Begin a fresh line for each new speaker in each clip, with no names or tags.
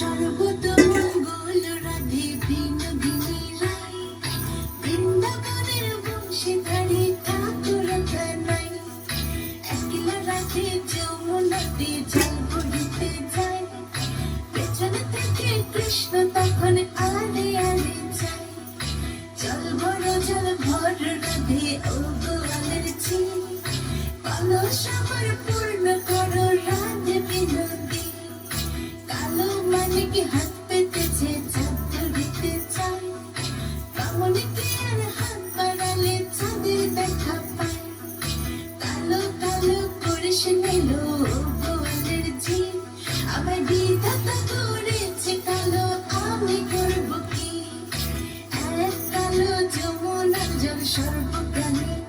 সর্বত মঙ্গল রাধে বিনোদিনী লাই। বৃন্দাবনের বংশে তারে ঠাকুর নাই একলা রাধে যমুনাতে জল পড়িতে যায় পেছনে থেকে কৃষ্ণ তখন আরে আরে যায় জল বড় জল ভর রাধে ও গোয়ালের ছি পূর্ণ 舍不得你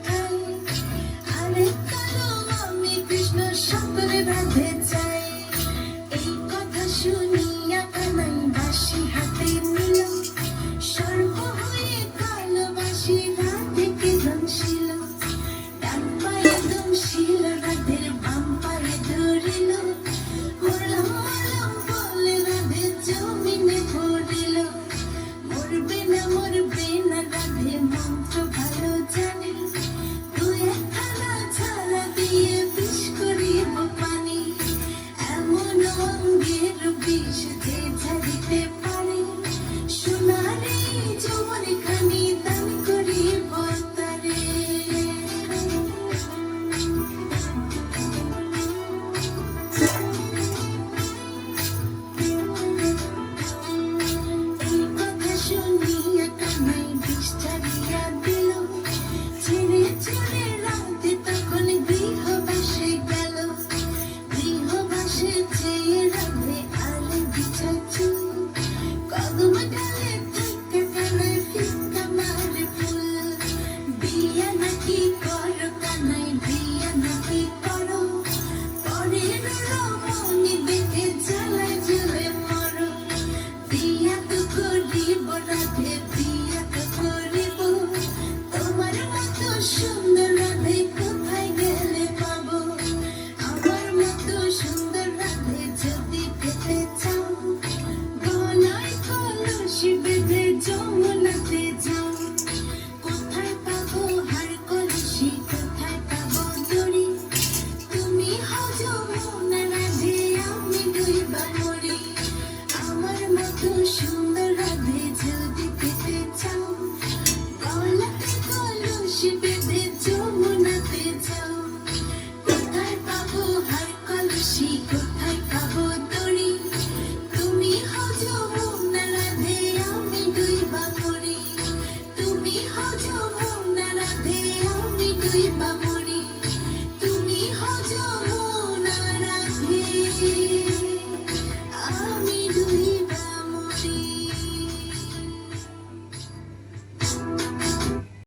You.